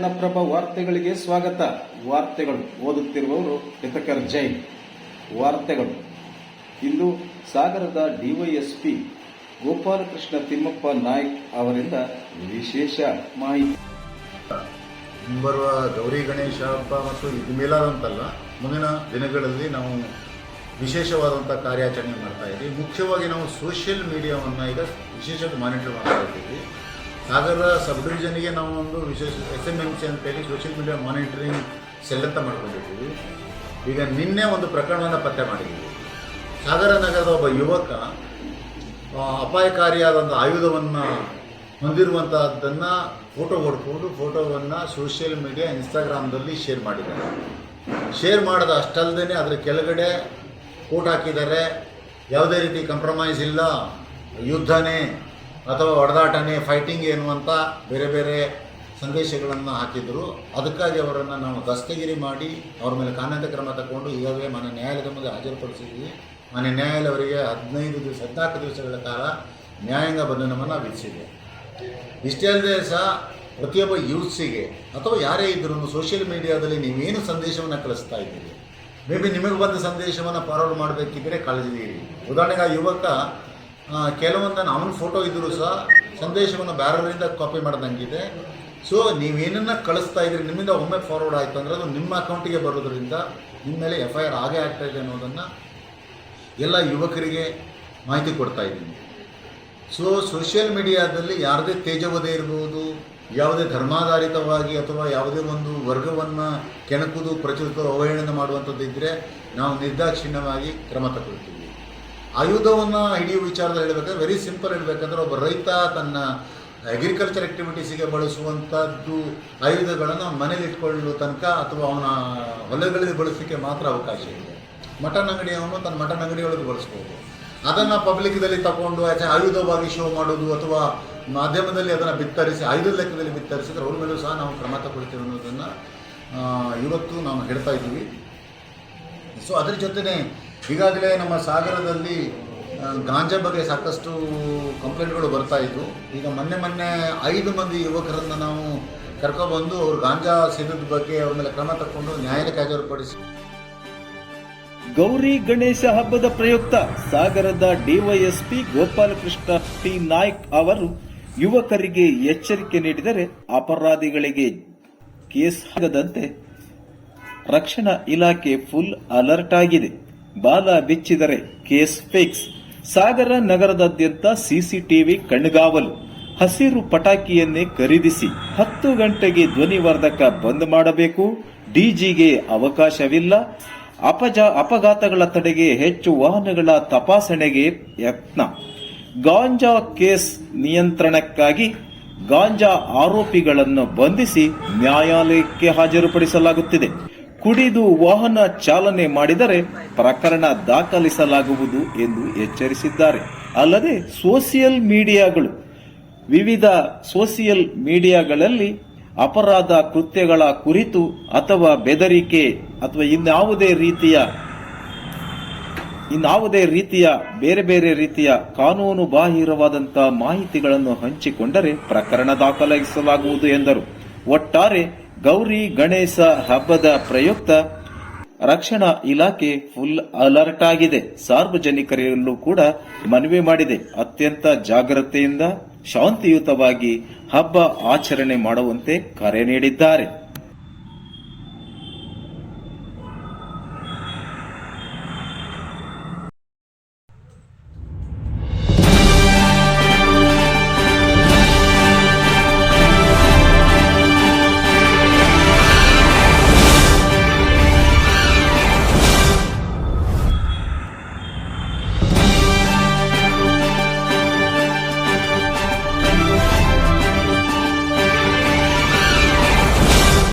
ಕನ್ನಡಪ್ರಭ ವಾರ್ತೆಗಳಿಗೆ ಸ್ವಾಗತ. ವಾರ್ತೆಗಳು ಓದುತ್ತಿರುವವರು ಹಿತಕರ್ ಜೈನ್. ವಾರ್ತೆಗಳು. ಇಂದು ಸಾಗರದ ಡಿವೈಎಸ್ಪಿ ಗೋಪಾಲಕೃಷ್ಣ ತಿಮ್ಮಪ್ಪ ನಾಯ್ಕ್ ಅವರಿಂದ ವಿಶೇಷ ಮಾಹಿತಿ. ಮುಂಬರುವ ಗೌರಿ ಗಣೇಶ ಹಬ್ಬ ಮತ್ತು ಇದು ಮೇಲಾದಂತಲ್ಲ, ಮುಂದಿನ ದಿನಗಳಲ್ಲಿ ನಾವು ವಿಶೇಷವಾದಂಥ ಕಾರ್ಯಾಚರಣೆ ಮಾಡ್ತಾ ಇದ್ದೀವಿ. ಮುಖ್ಯವಾಗಿ ನಾವು ಸೋಷಿಯಲ್ ಮೀಡಿಯಾವನ್ನು ಈಗ ವಿಶೇಷವಾಗಿ ಮಾನಿಟರ್ ಮಾಡ್ತಾ ಇದ್ದೀವಿ. ಸಾಗರ ಸಬ್ ಡಿವಿಷನ್ಗೆ ನಾವು ಒಂದು ವಿಶೇಷ ಎಸ್ ಎಂ ಎಂ ಸಿ ಅಂತೇಳಿ ಸೋಷಿಯಲ್ ಮೀಡಿಯಾ ಮಾನಿಟರಿಂಗ್ ಸೆಲ್ ಅಂತ ಮಾಡ್ಕೊಂಡಿದ್ದೀವಿ. ಈಗ ನಿನ್ನೆ ಒಂದು ಪ್ರಕರಣವನ್ನು ಪತ್ತೆ ಮಾಡಿದ್ದೀವಿ. ಸಾಗರ ನಗರದ ಒಬ್ಬ ಯುವಕ ಅಪಾಯಕಾರಿಯಾದ ಒಂದು ಆಯುಧವನ್ನು ಹೊಂದಿರುವಂತಹದ್ದನ್ನು ಫೋಟೋ ಹೊಡ್ಕೊಂಡು ಫೋಟೋವನ್ನು ಸೋಷಿಯಲ್ ಮೀಡಿಯಾ ಇನ್ಸ್ಟಾಗ್ರಾಮ್ದಲ್ಲಿ ಶೇರ್ ಮಾಡಿದ್ದಾರೆ. ಶೇರ್ ಮಾಡಿದ ಅಷ್ಟಲ್ಲದೆ ಅದರ ಕೆಳಗಡೆ ಕೋಟ್ ಹಾಕಿದ್ದಾರೆ. ಯಾವುದೇ ರೀತಿ ಕಾಂಪ್ರಮೈಸ್ ಇಲ್ಲ. ಯುದ್ಧನೇ ಅಥವಾ ಹೊಡೆದಾಟನೇ ಫೈಟಿಂಗ್ ಎನ್ನುವಂಥ ಬೇರೆ ಬೇರೆ ಸಂದೇಶಗಳನ್ನು ಹಾಕಿದ್ರು. ಅದಕ್ಕಾಗಿ ಅವರನ್ನು ನಾವು ದಸ್ತಗಿರಿ ಮಾಡಿ ಅವ್ರ ಮೇಲೆ ಕಾನೂನು ಕ್ರಮ ತಗೊಂಡು ಈಗಾಗಲೇ ಮನೆ ನ್ಯಾಯಾಲಯದ ಮುಂದೆ ಹಾಜರುಪಡಿಸಿದ್ವಿ. ಮನೆ ನ್ಯಾಯಾಲಯ ಅವರಿಗೆ ಹದಿನೈದು ದಿವಸ, ಹದಿನಾಲ್ಕು ದಿವಸಗಳ ಕಾಲ ನ್ಯಾಯಾಂಗ ಬಂಧನವನ್ನು ವಿಧಿಸಿದೆ. ಇಷ್ಟೇ ಅಲ್ಲದೆ ಸಹ ಪ್ರತಿಯೊಬ್ಬ ಯೂತ್ಸಿಗೆ ಅಥವಾ ಯಾರೇ ಇದ್ರೂ ಸೋಷಿಯಲ್ ಮೀಡಿಯಾದಲ್ಲಿ ನೀವೇನು ಸಂದೇಶವನ್ನು ಕಳಿಸ್ತಾ ಇದ್ದೀರಿ? ಮೇ ಬಿ ನಿಮಗೆ ಬಂದ ಸಂದೇಶವನ್ನು ಫಾರ್ವರ್ಡ್ ಮಾಡಬೇಕಿದ್ರೆ ಕಳೆದಿದ್ದೀರಿ ಉದಾಹರಣೆಗೆ ಆ ಯುವಕ ಕೆಲವೊಂದನ್ನು ಅವನ ಫೋಟೋ ಇದ್ದರೂ ಸಹ ಸಂದೇಶವನ್ನು ಬೇರೆಯವರಿಂದ ಕಾಪಿ ಮಾಡಿದಂಗಿದೆ. ಸೊ ನೀವೇನನ್ನು ಕಳಿಸ್ತಾ ಇದ್ರಿ, ನಿಮ್ಮಿಂದ ಒಮ್ಮೆ ಫಾರ್ವರ್ಡ್ ಆಯಿತು ಅಂದರೆ ಅದು ನಿಮ್ಮ ಅಕೌಂಟಿಗೆ ಬರೋದ್ರಿಂದ ನಿಮ್ಮ ಮೇಲೆ ಎಫ್ ಐ ಆರ್ ಆಗೇ ಆಗ್ತಾ ಇದೆ ಅನ್ನೋದನ್ನು ಎಲ್ಲ ಯುವಕರಿಗೆ ಮಾಹಿತಿ ಕೊಡ್ತಾ ಇದ್ದೀನಿ. ಸೊ ಸೋಷಿಯಲ್ ಮೀಡಿಯಾದಲ್ಲಿ ಯಾರದೇ ತೇಜವದೇ ಇರ್ಬೋದು, ಯಾವುದೇ ಧರ್ಮಾಧಾರಿತವಾಗಿ ಅಥವಾ ಯಾವುದೇ ಒಂದು ವರ್ಗವನ್ನು ಕೆಣಕುದು, ಪ್ರಚುರಿತ, ಅವಹೇಳನ ಮಾಡುವಂಥದ್ದು ಇದ್ದರೆ ನಾವು ನಿರ್ದಾಕ್ಷಿಣ್ಯವಾಗಿ ಕ್ರಮ ತಗೊಳ್ತೀವಿ. ಆಯುಧವನ್ನು ಹಿಡಿಯುವ ವಿಚಾರದಲ್ಲಿ ಹೇಳಬೇಕಾದ್ರೆ ವೆರಿ ಸಿಂಪಲ್ ಹೇಳಬೇಕಂದ್ರೆ ಒಬ್ಬ ರೈತ ತನ್ನ ಅಗ್ರಿಕಲ್ಚರ್ ಆಕ್ಟಿವಿಟೀಸಿಗೆ ಬಳಸುವಂಥದ್ದು ಆಯುಧಗಳನ್ನು ಮನೇಲಿ ಇಟ್ಕೊಳ್ಳುವ ತನಕ ಅಥವಾ ಅವನ ಹೊಲಗಳಲ್ಲಿ ಬಳಸಲಿಕ್ಕೆ ಮಾತ್ರ ಅವಕಾಶ ಇದೆ. ಮಟನ್ ಅಂಗಡಿಯವನು ತನ್ನ ಮಟನ್ ಅಂಗಡಿಯೊಳಗೆ ಬಳಸ್ಬೋದು. ಅದನ್ನು ಪಬ್ಲಿಕ್ದಲ್ಲಿ ತಗೊಂಡು ಆಚೆ ಆಯುಧವಾಗಿ ಶೋ ಮಾಡೋದು ಅಥವಾ ಮಾಧ್ಯಮದಲ್ಲಿ ಅದನ್ನು ಬಿತ್ತರಿಸಿ, ಆಯುಧ ಲೆಕ್ಕದಲ್ಲಿ ಬಿತ್ತರಿಸಿದ್ರೆ ಅವ್ರ ಮೇಲೂ ಸಹ ನಾವು ಕ್ರಮ ತಗೊಳ್ತೀವಿ ಅನ್ನೋದನ್ನು ಇವತ್ತು ನಾವು ಹೇಳ್ತಾ ಇದ್ದೀವಿ. ಸೊ ಅದ್ರ ಜೊತೆನೆ ಈಗಾಗಲೇ ನಮ್ಮ ಸಾಗರದಲ್ಲಿ ಗಾಂಜಾ ಬಗ್ಗೆ ಸಾಕಷ್ಟು ಕಂಪ್ಲೇಂಟ್ಗಳು ಬರ್ತಾ ಇದ್ವು. ಈಗ ಮೊನ್ನೆ ಮೊನ್ನೆ ಐದು ಮಂದಿ ಯುವಕರನ್ನು ನಾವು ಕರ್ಕೊಬಂದು ಅವರು ಗಾಂಜಾ ಸೇದದ ಬಗ್ಗೆ ಅವ್ರ ಮೇಲೆ ಕ್ರಮ ತಗೊಂಡು ನ್ಯಾಯಾಲಯಕ್ಕೆ ಹಾಜರುಪಡಿಸಿ ಗೌರಿ ಗಣೇಶ ಹಬ್ಬದ ಪ್ರಯುಕ್ತ ಸಾಗರದ ಡಿವೈಎಸ್ಪಿ ಗೋಪಾಲಕೃಷ್ಣ ಟಿ. ನಾಯ್ಕ್ ಅವರು ಯುವಕರಿಗೆ ಎಚ್ಚರಿಕೆ ನೀಡಿದರೆ ಅಪರಾಧಿಗಳಿಗೆ ಕೇಸ್ ಆಗದಂತೆ ರಕ್ಷಣಾ ಇಲಾಖೆ ಫುಲ್ ಅಲರ್ಟ್ ಆಗಿದೆ. ಬಾಲ ಬಿಚ್ಚಿದರೆ ಕೇಸ್ ಫಿಕ್ಸ್. ಸಾಗರ ನಗರದಾದ್ಯಂತ ಸಿಸಿಟಿವಿ ಕಣ್ಗಾವಲು. ಹಸಿರು ಪಟಾಕಿಯನ್ನೇ ಖರೀದಿಸಿ ಹತ್ತು ಗಂಟೆಗೆ ಧ್ವನಿವರ್ಧಕ ಬಂದ್ ಮಾಡಬೇಕು. ಡಿಜಿಗೆ ಅವಕಾಶವಿಲ್ಲ. ಅಪಜ ಅಪಘಾತಗಳ ತಡೆಗೆ ಹೆಚ್ಚು ವಾಹನಗಳ ತಪಾಸಣೆಗೆ ಯತ್ನ. ಗಾಂಜಾ ಕೇಸ್ ನಿಯಂತ್ರಣಕ್ಕಾಗಿ ಗಾಂಜಾ ಆರೋಪಿಗಳನ್ನು ಬಂಧಿಸಿ ನ್ಯಾಯಾಲಯಕ್ಕೆ ಹಾಜರುಪಡಿಸಲಾಗುತ್ತಿದೆ. ಕುಡಿದು ವಾಹನ ಚಾಲನೆ ಮಾಡಿದರೆ ಪ್ರಕರಣ ದಾಖಲಿಸಲಾಗುವುದು ಎಂದು ಎಚ್ಚರಿಸಿದ್ದಾರೆ. ಅಲ್ಲದೆ ಸೋಷಿಯಲ್ ಮೀಡಿಯಾಗಳು, ವಿವಿಧ ಸೋಷಿಯಲ್ ಮೀಡಿಯಾಗಳಲ್ಲಿ ಅಪರಾಧ ಕೃತ್ಯಗಳ ಕುರಿತು ಅಥವಾ ಬೆದರಿಕೆ ಅಥವಾ ಇನ್ಯಾವುದೇ ರೀತಿಯ ಇನ್ಯಾವುದೇ ರೀತಿಯ, ಬೇರೆ ಬೇರೆ ರೀತಿಯ ಕಾನೂನು ಬಾಹಿರವಾದಂತಹ ಮಾಹಿತಿಗಳನ್ನು ಹಂಚಿಕೊಂಡರೆ ಪ್ರಕರಣ ದಾಖಲಿಸಲಾಗುವುದು ಎಂದರು. ಒಟ್ಟಾರೆ ಗೌರಿ ಗಣೇಶ ಹಬ್ಬದ ಪ್ರಯುಕ್ತ ರಕ್ಷಣಾ ಇಲಾಖೆ ಫುಲ್ ಅಲರ್ಟ್ ಆಗಿದೆ. ಸಾರ್ವಜನಿಕರಲ್ಲೂ ಕೂಡ ಮನವಿ ಮಾಡಿದೆ. ಅತ್ಯಂತ ಜಾಗ್ರತೆಯಿಂದ ಶಾಂತಿಯುತವಾಗಿ ಹಬ್ಬ ಆಚರಣೆ ಮಾಡುವಂತೆ ಕರೆ ನೀಡಿದ್ದಾರೆ.